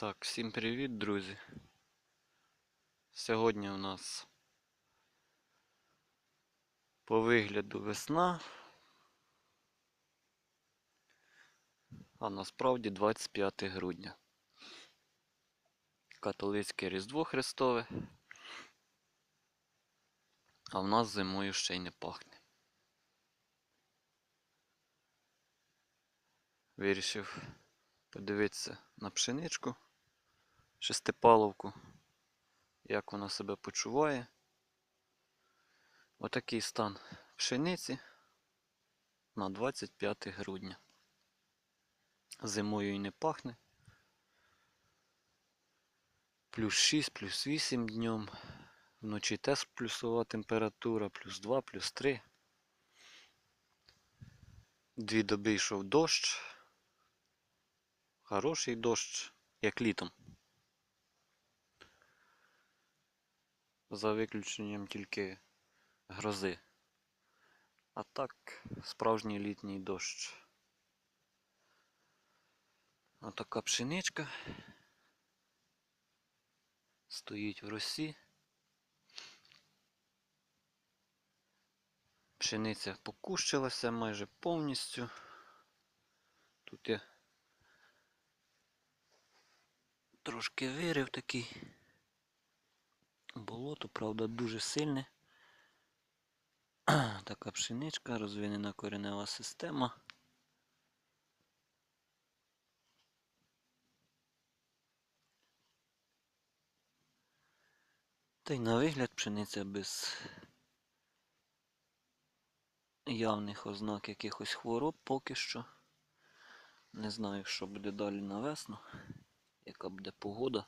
Так, всім привіт, друзі. Сьогодні у нас по вигляду весна, а насправді 25 грудня. Католицьке Різдво Христове, а в нас зимою ще й не пахне. Вирішив подивитися на пшеничку, шестипаловку, як вона себе почуває. Отакий стан пшениці на 25 грудня. Зимою і не пахне. Плюс 6, плюс 8 днем. Вночі теж плюсова температура, плюс 2, плюс 3. Дві доби йшов дощ. Хороший дощ, як літом. За виключенням тільки грози. А так, справжній літній дощ. Отака пшеничка. Стоїть в росі. Пшениця покущилася майже повністю. Тут я трошки вирив такий. Болото, правда, дуже сильне. Така пшеничка, розвинена коренева система. Та й на вигляд пшениця без явних ознак якихось хвороб поки що. Не знаю, що буде далі на весну яка буде погода.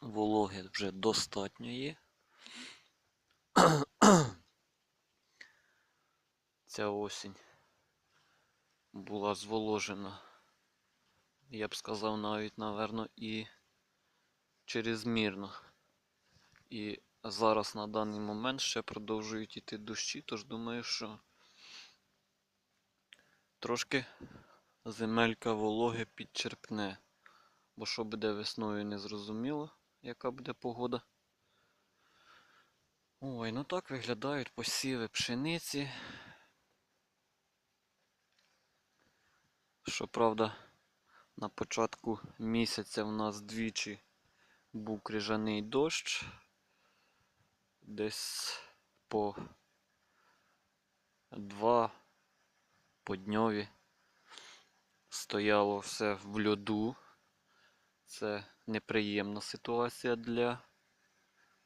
Вологи вже достатньо є. Ця осінь була зволожена, я б сказав, навіть, наверно, і черезмірно. І зараз на даний момент ще продовжують іти дощі, тож думаю, що трошки земелька вологи підчерпне. Бо що буде весною не зрозуміло, яка буде погода. Ой, ну так виглядають посіви пшениці. Щоправда, на початку місяця в нас двічі був крижаний дощ. Десь по два по дньові стояло все в льоду. Це неприємна ситуація для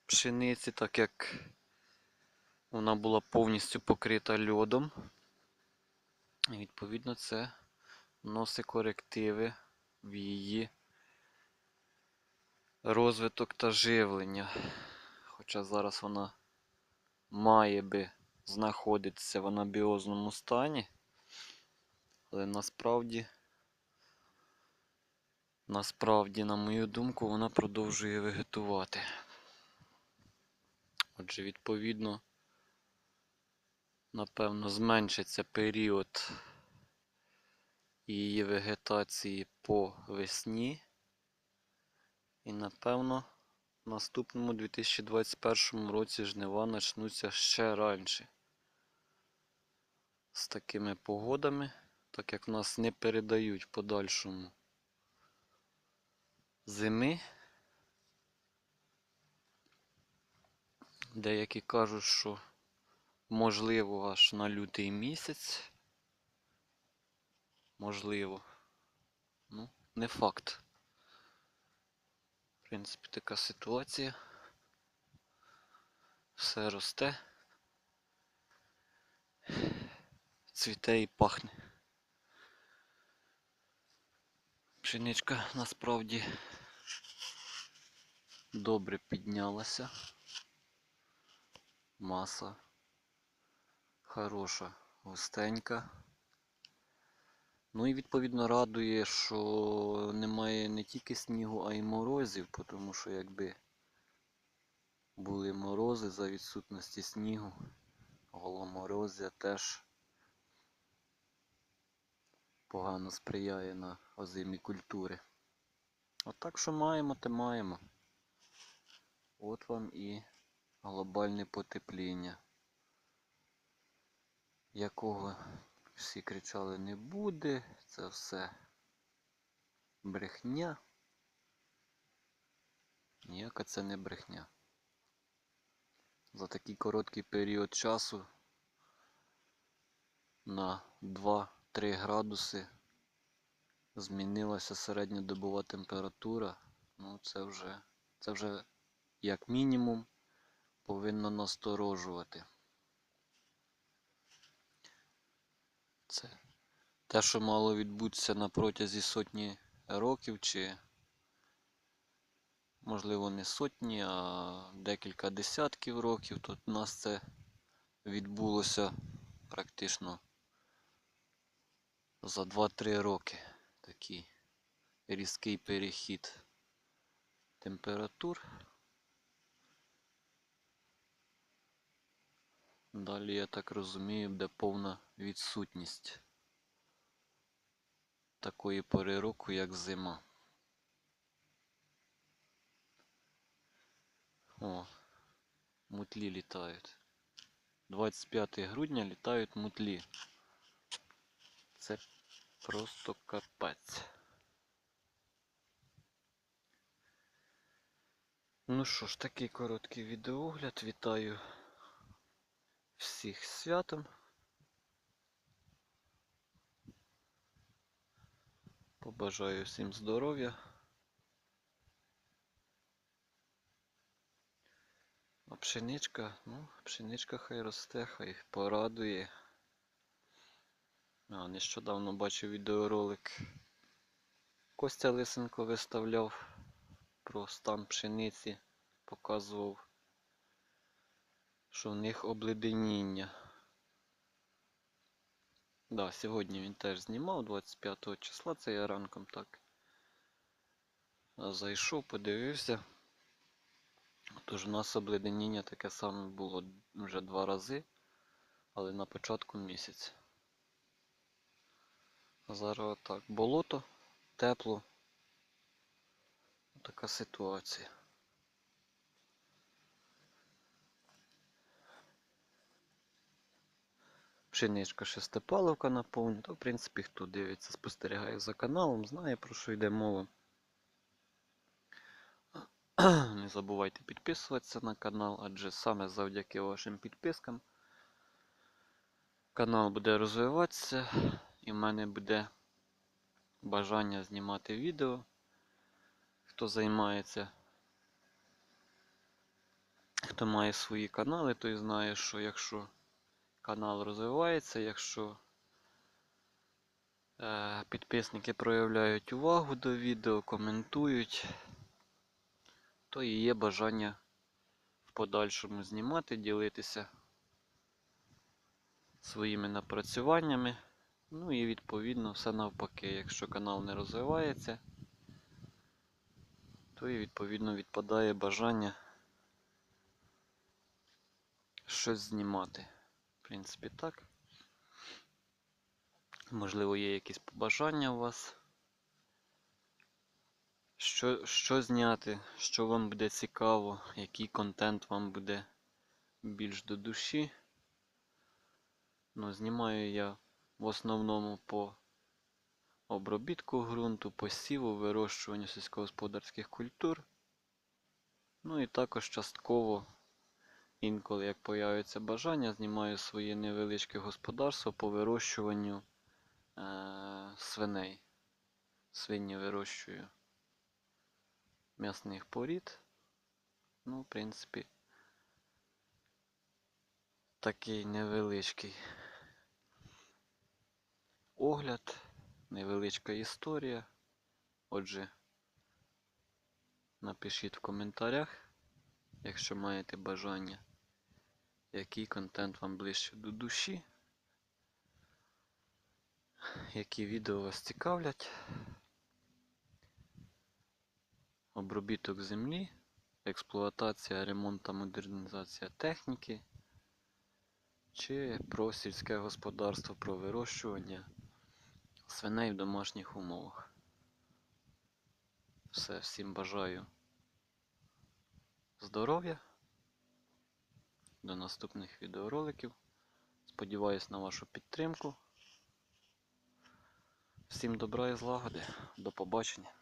пшениці, так як вона була повністю покрита льодом. І відповідно це носить корективи в її розвиток та живлення. Хоча зараз вона має би знаходитися в анабіозному стані. Але насправді, насправді, на мою думку, вона продовжує вегетувати. Отже, відповідно, напевно, зменшиться період її вегетації по весні. І, напевно, в наступному 2021 році жнива почнуться ще раніше. З такими погодами так як нас не передають подальшому зими. Деякі кажуть, що можливо аж на лютий місяць. Можливо. Ну, не факт. В принципі, така ситуація. Все росте. Цвіте і пахне. Пшеничка насправді добре піднялася. Маса хороша, густенька. Ну і відповідно радує, що немає не тільки снігу, а й морозів, тому що якби були морози за відсутності снігу, голоморозя теж погано сприяє на озимі культури. От так що маємо, те маємо. От вам і глобальне потепління, якого всі кричали не буде, це все брехня. Ніяка це не брехня. За такий короткий період часу на 2-3 градуси змінилася середньодобова температура. Ну, це вже, це вже як мінімум повинно насторожувати. Це те, що мало відбутися на протязі сотні років, чи, можливо, не сотні, а декілька десятків років. Тут у нас це відбулося практично за 2-3 роки. Такий різкий перехід температур. Далі, я так розумію, буде повна відсутність такої пори року, як зима. О, мутлі літають. 25 грудня літають мутлі. Це просто капець. Ну що ж, такий короткий відеогляд. Вітаю всіх святом. Побажаю всім здоров'я. А пшеничка, ну, пшеничка хай росте, хай порадує. А, нещодавно бачив відеоролик. Костя Лисенко виставляв про стан пшениці, показував, що в них обледеніння. Да, сьогодні він теж знімав 25 числа, це я ранком так. Зайшов, подивився. Тож у нас обледеніння таке саме було вже два рази, але на початку місяця. Зараз так, болото, тепло. Така ситуація. Пшеничка шестипаловка на повні, то в принципі хто дивиться, спостерігає за каналом, знає про що йде мова. Не забувайте підписуватися на канал, адже саме завдяки вашим підпискам канал буде розвиватися і в мене буде бажання знімати відео. Хто займається, хто має свої канали, той знає, що якщо канал розвивається, якщо е, підписники проявляють увагу до відео, коментують, то і є бажання в подальшому знімати, ділитися своїми напрацюваннями. Ну і відповідно все навпаки, якщо канал не розвивається, то і відповідно відпадає бажання щось знімати. В принципі, так. Можливо, є якісь побажання у вас. Що, що зняти, що вам буде цікаво, який контент вам буде більш до душі. Ну, знімаю я в основному по обробітку ґрунту, посіву, вирощуванню сільськогосподарських культур. Ну і також частково, інколи як появиться бажання, знімаю своє невеличке господарство по вирощуванню е- свиней. Свині вирощую м'ясних порід. Ну, в принципі, такий невеличкий огляд, невеличка історія. Отже, напишіть в коментарях, якщо маєте бажання, який контент вам ближче до душі, які відео вас цікавлять. Обробіток землі, експлуатація, ремонт та модернізація техніки, чи про сільське господарство, про вирощування свиней в домашніх умовах. Все, всім бажаю здоров'я. До наступних відеороликів. Сподіваюсь на вашу підтримку. Всім добра і злагоди. До побачення.